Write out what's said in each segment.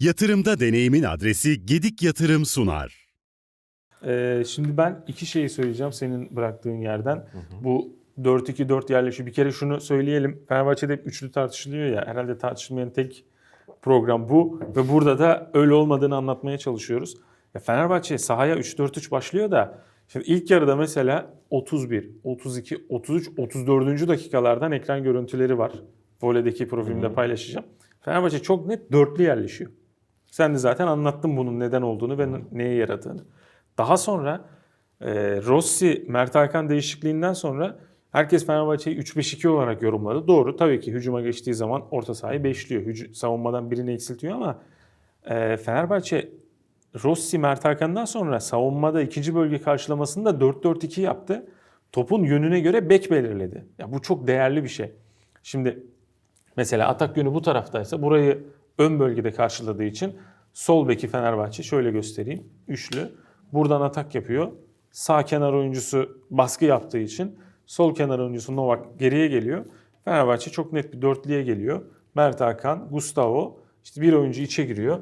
Yatırımda deneyimin adresi Gedik Yatırım sunar. Ee, şimdi ben iki şeyi söyleyeceğim senin bıraktığın yerden. Bu 4-2-4 yerleşiyor. Bir kere şunu söyleyelim. Fenerbahçe'de hep üçlü tartışılıyor ya. Herhalde tartışılmayan tek program bu. Ve burada da öyle olmadığını anlatmaya çalışıyoruz. Ya Fenerbahçe sahaya 3-4-3 başlıyor da şimdi ilk yarıda mesela 31, 32, 33, 34. dakikalardan ekran görüntüleri var. Vole'deki profilimde paylaşacağım. Fenerbahçe çok net dörtlü yerleşiyor. Sen de zaten anlattın bunun neden olduğunu ve neye yaradığını. Daha sonra e, Rossi, Mert Hakan değişikliğinden sonra herkes Fenerbahçe'yi 3-5-2 olarak yorumladı. Doğru tabii ki hücuma geçtiği zaman orta sahayı beşliyor. Hüc- savunmadan birini eksiltiyor ama e, Fenerbahçe Rossi, Mert Hakan'dan sonra savunmada ikinci bölge karşılamasında 4-4-2 yaptı. Topun yönüne göre bek belirledi. Ya bu çok değerli bir şey. Şimdi Mesela atak yönü bu taraftaysa burayı ön bölgede karşıladığı için sol beki Fenerbahçe şöyle göstereyim. Üçlü. Buradan atak yapıyor. Sağ kenar oyuncusu baskı yaptığı için sol kenar oyuncusu Novak geriye geliyor. Fenerbahçe çok net bir dörtlüye geliyor. Mert Hakan, Gustavo işte bir oyuncu içe giriyor.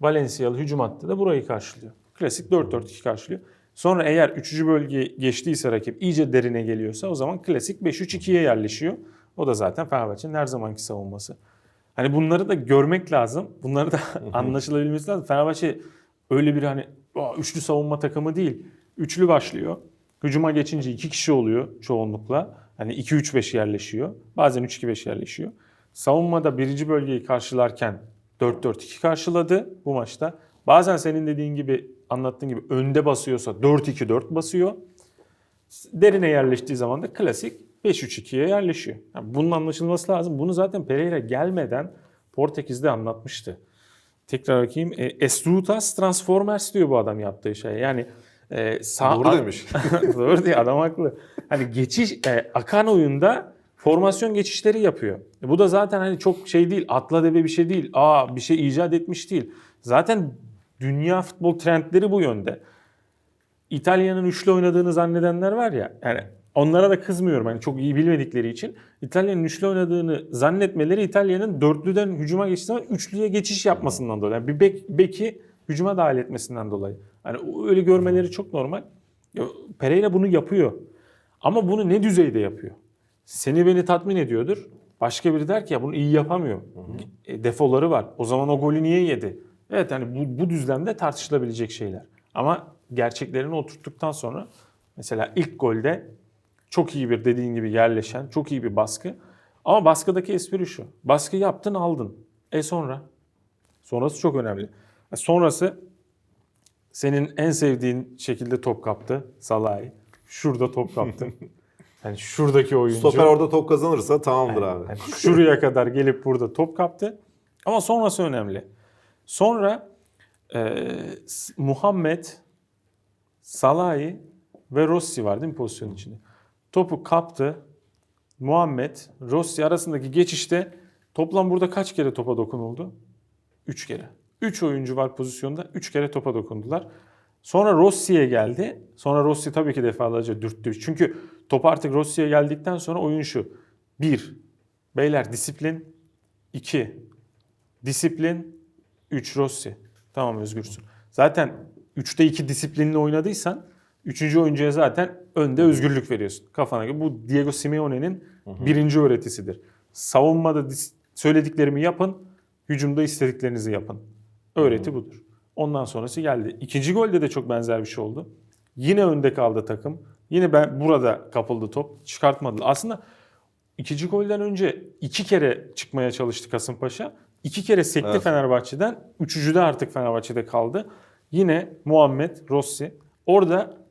Valencialı hücum hattı da burayı karşılıyor. Klasik 4-4-2 karşılıyor. Sonra eğer 3. bölge geçtiyse rakip iyice derine geliyorsa o zaman klasik 5-3-2'ye yerleşiyor. O da zaten Fenerbahçe'nin her zamanki savunması. Hani bunları da görmek lazım. Bunları da anlaşılabilmesi lazım. Fenerbahçe öyle bir hani "Aa, üçlü savunma takımı değil. Üçlü başlıyor. Hücuma geçince iki kişi oluyor çoğunlukla. Hani 2-3-5 yerleşiyor. Bazen 3-2-5 yerleşiyor. Savunmada birinci bölgeyi karşılarken 4-4-2 karşıladı bu maçta. Bazen senin dediğin gibi anlattığın gibi önde basıyorsa 4-2-4 basıyor. Derine yerleştiği zaman da klasik 5-3-2'ye yerleşiyor. Yani bunun anlaşılması lazım. Bunu zaten Pereira gelmeden Portekiz'de anlatmıştı. Tekrar bakayım. E, Estrutas Transformers diyor bu adam yaptığı şey. Yani e, sağ, Doğru demiş. Doğru diyor adam haklı. Hani geçiş e, akan oyunda formasyon geçişleri yapıyor. E, bu da zaten hani çok şey değil. Atla deve bir şey değil. Aa bir şey icat etmiş değil. Zaten dünya futbol trendleri bu yönde. İtalya'nın üçlü oynadığını zannedenler var ya. Yani onlara da kızmıyorum hani çok iyi bilmedikleri için. İtalya'nın üçlü oynadığını zannetmeleri İtalya'nın dörtlüden hücuma geçtiği zaman üçlüye geçiş yapmasından dolayı. Yani bir bek, beki hücuma dahil etmesinden dolayı. Hani öyle görmeleri çok normal. Pereira bunu yapıyor. Ama bunu ne düzeyde yapıyor? Seni beni tatmin ediyordur. Başka biri der ki ya bunu iyi yapamıyor. E, defoları var. O zaman o golü niye yedi? Evet hani bu, bu düzlemde tartışılabilecek şeyler. Ama gerçeklerini oturttuktan sonra mesela ilk golde çok iyi bir dediğin gibi yerleşen, çok iyi bir baskı. Ama baskıdaki espri şu. Baskı yaptın aldın. E sonra? Sonrası çok önemli. E Sonrası senin en sevdiğin şekilde top kaptı Salah'ı. Şurada top kaptı. Yani şuradaki oyuncu. Stoper orada top kazanırsa tamamdır Yani- abi. yani şuraya kadar gelip burada top kaptı. Ama sonrası önemli. Sonra e, Muhammed, Salahi ve Rossi var değil mi pozisyon içinde? Topu kaptı. Muhammed, Rossi arasındaki geçişte toplam burada kaç kere topa dokunuldu? 3 kere. 3 oyuncu var pozisyonda. 3 kere topa dokundular. Sonra Rossi'ye geldi. Sonra Rossi tabii ki defalarca dürttü. Çünkü top artık Rossi'ye geldikten sonra oyun şu. 1. Beyler disiplin. 2. Disiplin. 3 Rossi. Tamam özgürsün. Zaten 3'te 2 disiplinli oynadıysan 3. oyuncuya zaten önde özgürlük veriyorsun. Kafana göre. Bu Diego Simeone'nin birinci öğretisidir. Savunmada söylediklerimi yapın, hücumda istediklerinizi yapın. Öğreti budur. Ondan sonrası geldi. İkinci golde de çok benzer bir şey oldu. Yine önde kaldı takım. Yine ben burada kapıldı top. Çıkartmadılar. Aslında ikinci golden önce iki kere çıkmaya çalıştı Kasımpaşa. İki kere sekti Evet. Fenerbahçe'den. Üçüncü de artık Fenerbahçe'de kaldı. Yine Muhammed, Rossi. Orada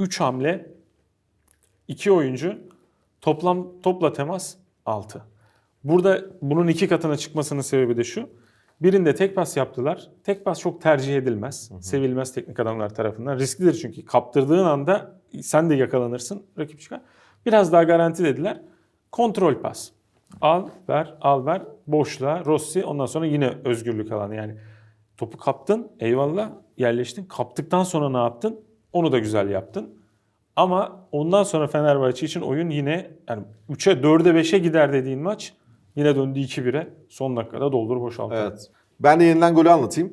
3 hamle, 2 oyuncu, toplam topla temas 6. Burada bunun iki katına çıkmasının sebebi de şu. Birinde tek pas yaptılar. Tek pas çok tercih edilmez. Sevilmez teknik adamlar tarafından. Risklidir çünkü. Kaptırdığın anda sen de yakalanırsın. Rakip çıkar. Biraz daha garanti dediler. Kontrol pas. Al, ver, al, ver. Boşluğa, Rossi. Ondan sonra yine özgürlük alanı. Yani topu kaptın. Eyvallah. Yerleştin. Kaptıktan sonra ne yaptın? Onu da güzel yaptın. Ama ondan sonra Fenerbahçe için oyun yine yani 3'e 4'e 5'e gider dediğin maç yine döndü 2-1'e. Son dakikada doldur boşalt. Evet. Ben de yenilen golü anlatayım.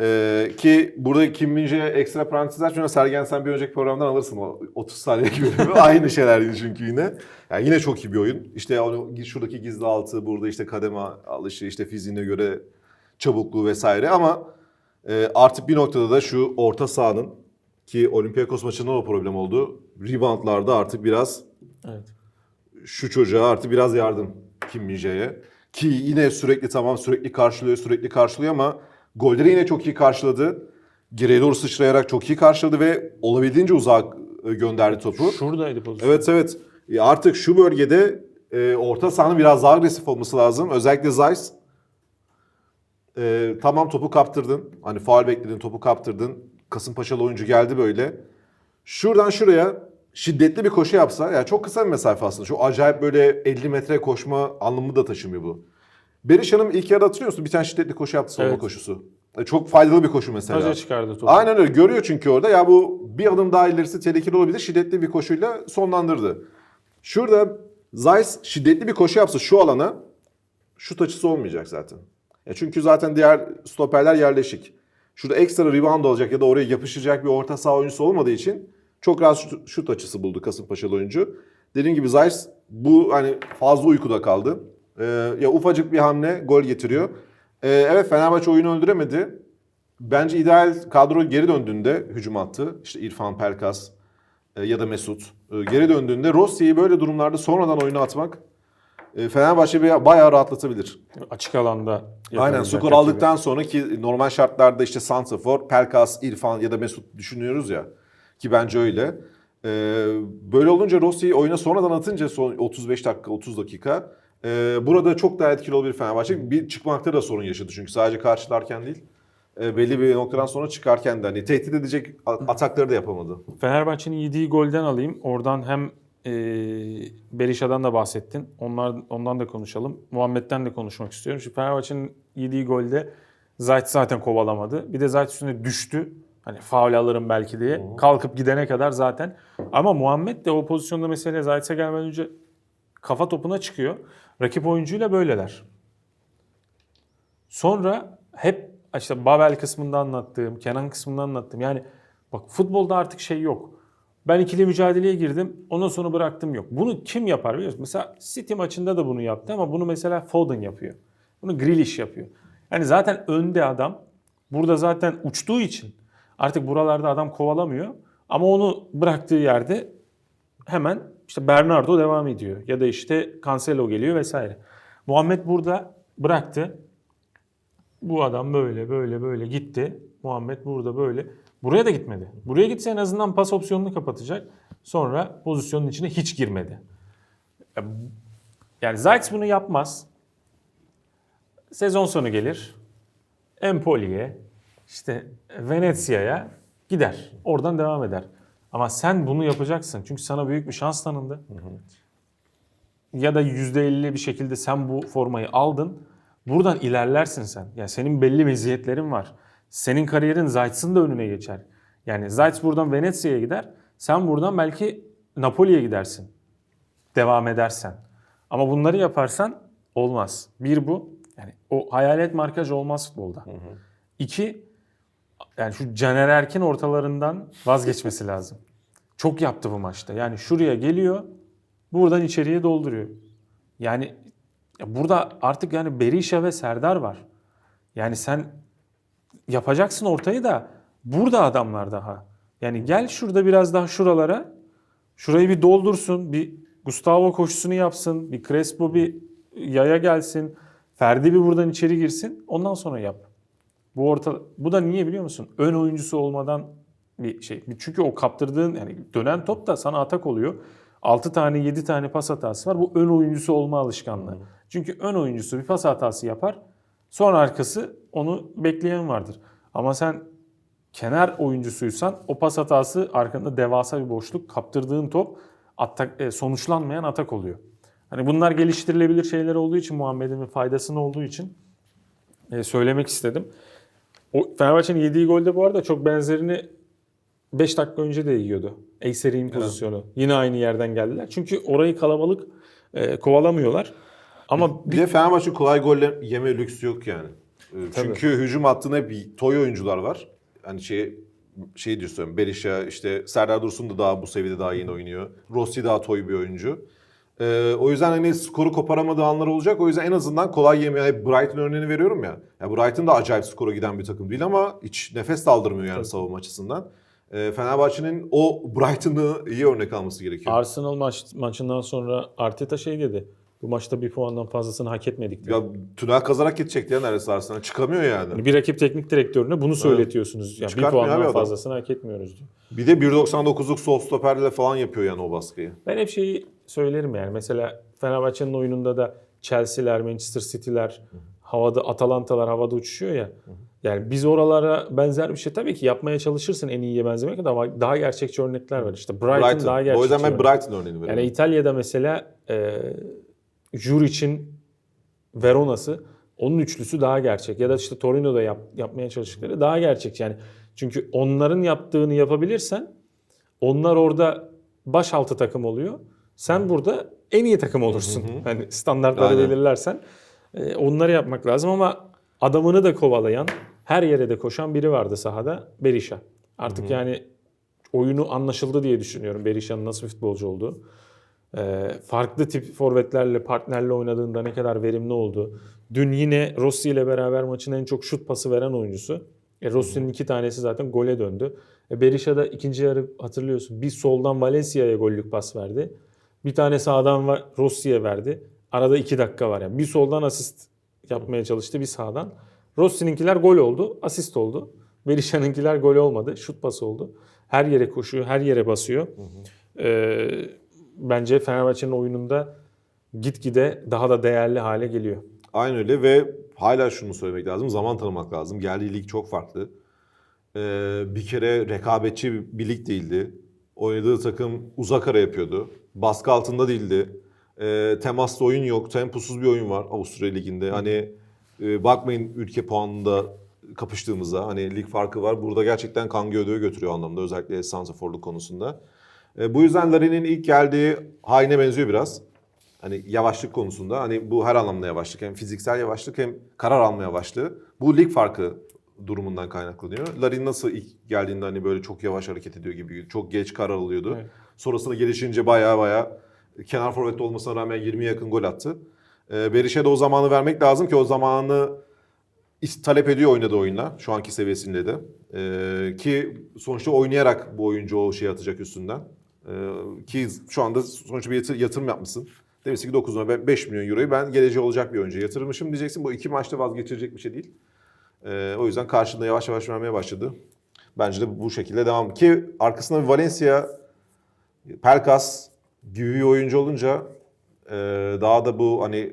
Ee, ki burada Kim Min-jae'ye ekstra parantez açmıyorum. Sergen sen bir önceki programdan alırsın o 30 saniyelik bölümü. Aynı şeylerdi çünkü yine. Yani yine çok iyi bir oyun. İşte onu, şuradaki gizli altı, burada işte kademe alışı, işte fiziğine göre çabukluğu vesaire ama e, artık bir noktada da şu orta sahanın ki Olympiakos maçında o problem oldu. Reboundlarda artık biraz Evet. şu çocuğa artık biraz yardım Kim Min-jae'ye. Ki yine sürekli tamam sürekli karşılıyor sürekli karşılıyor ama golleri yine çok iyi karşıladı. Geriye doğru sıçrayarak çok iyi karşıladı ve olabildiğince uzak e, gönderdi topu. Şuradaydı pozisyon. Evet evet. E, Artık şu bölgede e, orta sahanın biraz daha agresif olması lazım. Özellikle Zeiss. E, tamam topu kaptırdın. Hani faul bekledin topu kaptırdın. Kasımpaşalı oyuncu geldi böyle. Şuradan şuraya şiddetli bir koşu yapsa. Yani çok kısa bir mesafe aslında. Şu acayip böyle 50 metre koşma anlamı da taşımıyor bu. Beriş Hanım ilk yarıda hatırlıyor musun? Bir tane şiddetli koşu yaptı savunma Evet. koşusu. E, çok faydalı bir koşu mesela. Taca çıkardı topu. Aynen öyle. Görüyor çünkü orada. Ya bu bir adım daha ilerisi tehlikeli olabilir. Şiddetli bir koşuyla sonlandırdı. Şurada Zeiss şiddetli bir koşu yapsa şu alana şut açısı olmayacak zaten. Ya çünkü zaten diğer stoperler yerleşik. Şurada ekstra rebound olacak ya da oraya yapışacak bir orta saha oyuncusu olmadığı için çok rahat şut, şut açısı buldu Kasımpaşalı oyuncu. Dediğim gibi Zeiss bu hani fazla uykuda kaldı. Ee, ya ufacık bir hamle gol getiriyor. Ee, evet Fenerbahçe oyunu öldüremedi. Bence ideal kadro geri döndüğünde hücum attı. İşte İrfan Pelkas e, ya da Mesut. E, geri döndüğünde Rossi'yi böyle durumlarda sonradan oyuna atmak e, Fenerbahçe'yi bayağı rahatlatabilir. Açık alanda Aynen skor aldıktan sonra ki normal şartlarda işte Santrafor, Pelkas, İrfan ya da Mesut düşünüyoruz ya. Ki bence öyle. E, böyle olunca Rossi'yi oyuna sonradan atınca son 35 dakika 30 dakika e, burada çok daha etkili olabilir Fenerbahçe. Bir çıkmakta da sorun yaşadı çünkü sadece karşılarken değil. e, belli bir noktadan sonra çıkarken de hani tehdit edecek atakları da yapamadı. Fenerbahçe'nin yediği golden alayım. Oradan hem e, Berisha'dan da bahsettin. Onlar, ondan da konuşalım. Muhammed'den de konuşmak istiyorum. Şimdi Fenerbahçe'nin yediği golde Zayt zaten kovalamadı. Bir de Zayt üstüne düştü. Hani faul alırım belki diye. Kalkıp gidene kadar zaten. Ama Muhammed de o pozisyonda mesela Zayt'e gelmeden önce kafa topuna çıkıyor. Rakip oyuncuyla böyleler. Sonra hep işte Babel kısmında anlattığım, Kenan kısmında anlattığım. Yani bak futbolda artık şey yok. Ben ikili mücadeleye girdim, ondan sonra bıraktım yok. Bunu kim yapar biliyor musun? Mesela City maçında da bunu yaptı ama bunu mesela Foden yapıyor. Bunu Grealish yapıyor. Yani zaten önde adam. Burada zaten uçtuğu için artık buralarda adam kovalamıyor. Ama onu bıraktığı yerde hemen işte Bernardo devam ediyor. Ya da işte Cancelo geliyor vesaire. Muhammed burada bıraktı. Bu adam böyle böyle böyle gitti. Muhammed burada böyle. Buraya da gitmedi. Buraya gitse en azından pas opsiyonunu kapatacak. Sonra pozisyonun içine hiç girmedi. Yani Zayt bunu yapmaz. Sezon sonu gelir. Empoli'ye, işte Venezia'ya gider. Oradan devam eder. Ama sen bunu yapacaksın. Çünkü sana büyük bir şans tanındı. Ya da %50 bir şekilde sen bu formayı aldın. Buradan ilerlersin sen. Yani senin belli meziyetlerin var. Senin kariyerin Zayt'sın da önüne geçer. Yani Zayt buradan Venezia'ya gider. Sen buradan belki Napoli'ye gidersin. Devam edersen. Ama bunları yaparsan olmaz. Bir bu. Yani o hayalet markaj olmaz futbolda. İki, yani şu Caner Erkin ortalarından vazgeçmesi lazım. Çok yaptı bu maçta. Yani şuraya geliyor, buradan içeriye dolduruyor. Yani ya burada artık yani Berisha ve Serdar var. Yani sen yapacaksın ortayı da burada adamlar daha. Yani gel şurada biraz daha şuralara. Şurayı bir doldursun. Bir Gustavo koşusunu yapsın. Bir Crespo bir yaya gelsin. Ferdi bir buradan içeri girsin. Ondan sonra yap. Bu orta bu da niye biliyor musun? Ön oyuncusu olmadan bir şey. Çünkü o kaptırdığın yani dönen top da sana atak oluyor. 6 tane 7 tane pas hatası var. Bu ön oyuncusu olma alışkanlığı. Çünkü ön oyuncusu bir pas hatası yapar. Sonra arkası onu bekleyen vardır. Ama sen kenar oyuncusuysan o pas hatası arkanda devasa bir boşluk. Kaptırdığın top atak, e, sonuçlanmayan atak oluyor. Hani bunlar geliştirilebilir şeyler olduğu için Muhammed'in bir faydasının olduğu için e, söylemek istedim. O Fenerbahçe'nin yediği golde bu arada çok benzerini 5 dakika önce de yiyordu. Eyser'in pozisyonu. Yine aynı yerden geldiler. Çünkü orayı kalabalık e, kovalamıyorlar. Ama Bir de Fenerbahçe kolay golle yeme lüksü yok yani. Ee, Çünkü hücum hattına hep toy oyuncular var. Hani şey şey diyorsun Berisha işte Serdar Dursun da daha bu seviyede daha yeni oynuyor. Rossi daha toy bir oyuncu. Ee, o yüzden hani skoru koparamadığı anlar olacak. O yüzden en azından kolay yemeyen hep Brighton örneğini veriyorum ya. ya Brighton da acayip skora giden bir takım değil ama hiç nefes de aldırmıyor yani savunma açısından. Ee, Fenerbahçe'nin o Brighton'ı iyi örnek alması gerekiyor. Arsenal maç, maçından sonra Arteta şey dedi. Bu maçta bir puandan fazlasını hak etmedik dedi. ya tünel kazarak gidecekti ya neredeyse Arsenal. Çıkamıyor yani. Bir rakip teknik direktörüne bunu söyletiyorsunuz. Yani bir Çıkartmıyor abi puandan adam. fazlasını hak etmiyoruz diyor. Bir de 1.99'luk sol stoperle falan yapıyor yani o baskıyı. Ben hep şeyi söylerim yani. Mesela Fenerbahçe'nin oyununda da Chelsea'ler, Manchester City'ler, havada Atalantalar havada uçuşuyor ya. Yani biz oralara benzer bir şey tabii ki yapmaya çalışırsın en iyiye benzemek ama daha gerçekçi örnekler var. İşte Brighton, Brighton. daha gerçekçi. O yüzden ben örnek. Brighton örneğini veriyorum. Yani İtalya'da mesela e, Juric'in Verona'sı onun üçlüsü daha gerçek. Ya da işte Torino'da yap, yapmaya çalıştıkları daha gerçek. Yani çünkü onların yaptığını yapabilirsen onlar orada baş altı takım oluyor. Sen burada en iyi takım olursun. Hani standartları Aynen. belirlersen e, onları yapmak lazım ama adamını da kovalayan, her yere de koşan biri vardı sahada. Berisha. Artık yani oyunu anlaşıldı diye düşünüyorum Berisha'nın nasıl futbolcu olduğu. Ee, farklı tip forvetlerle, partnerle oynadığında ne kadar verimli oldu. Dün yine Rossi ile beraber maçın en çok şut pası veren oyuncusu. E, Rossi'nin iki tanesi zaten gole döndü. E, Berisha da ikinci yarı hatırlıyorsun. Bir soldan Valencia'ya gollük pas verdi. Bir tane sağdan Rossi'ye verdi. Arada iki dakika var. Yani bir soldan asist yapmaya çalıştı, bir sağdan. Rossi'ninkiler gol oldu, asist oldu. Berisha'nınkiler gol olmadı, şut pası oldu. Her yere koşuyor, her yere basıyor. Ee, bence Fenerbahçe'nin oyununda gitgide daha da değerli hale geliyor. Aynen öyle ve hala şunu söylemek lazım. Zaman tanımak lazım. Geldiği lig çok farklı. Ee, bir kere rekabetçi bir lig değildi. Oynadığı takım uzak ara yapıyordu. Baskı altında değildi. Ee, temaslı oyun yok. Temposuz bir oyun var Avusturya Ligi'nde. Hani e, bakmayın ülke puanında kapıştığımızda. Hani lig farkı var. Burada gerçekten kan gövdeyi götürüyor anlamda. Özellikle santraforluk konusunda. E, bu yüzden Larin'in ilk geldiği haline benziyor biraz. Hani yavaşlık konusunda hani bu her anlamda yavaşlık hem fiziksel yavaşlık hem karar alma yavaşlığı. Bu lig farkı durumundan kaynaklanıyor. Larin nasıl ilk geldiğinde hani böyle çok yavaş hareket ediyor gibi çok geç karar alıyordu. Evet. Sonrasında gelişince baya baya kenar forvet olmasına rağmen 20'ye yakın gol attı. E, Beriş'e de o zamanı vermek lazım ki o zamanı talep ediyor oynadığı oyunla şu anki seviyesinde de. E, ki sonuçta oynayarak bu oyuncu o şey atacak üstünden. E, ki şu anda sonuçta bir yatır- yatırım yapmışsın. Demişsin ki 9 milyon, 5 milyon euroyu ben geleceği olacak bir oyuncuya yatırmışım diyeceksin. Bu iki maçta vazgeçirecek bir şey değil. Ee, o yüzden karşılığında yavaş yavaş vermeye başladı. Bence de bu şekilde devam. Ki arkasında bir Valencia, Pelkas gibi bir oyuncu olunca e, daha da bu hani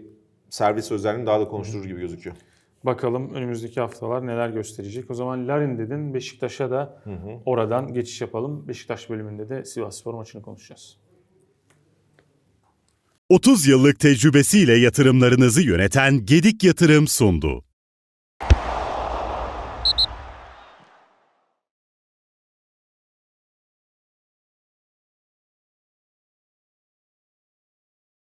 servis özelliğini daha da konuşturur gibi gözüküyor. Bakalım önümüzdeki haftalar neler gösterecek. O zaman Larin dedin Beşiktaş'a da oradan geçiş yapalım. Beşiktaş bölümünde de Sivasspor maçını konuşacağız. 30 yıllık tecrübesiyle yatırımlarınızı yöneten Gedik Yatırım sundu.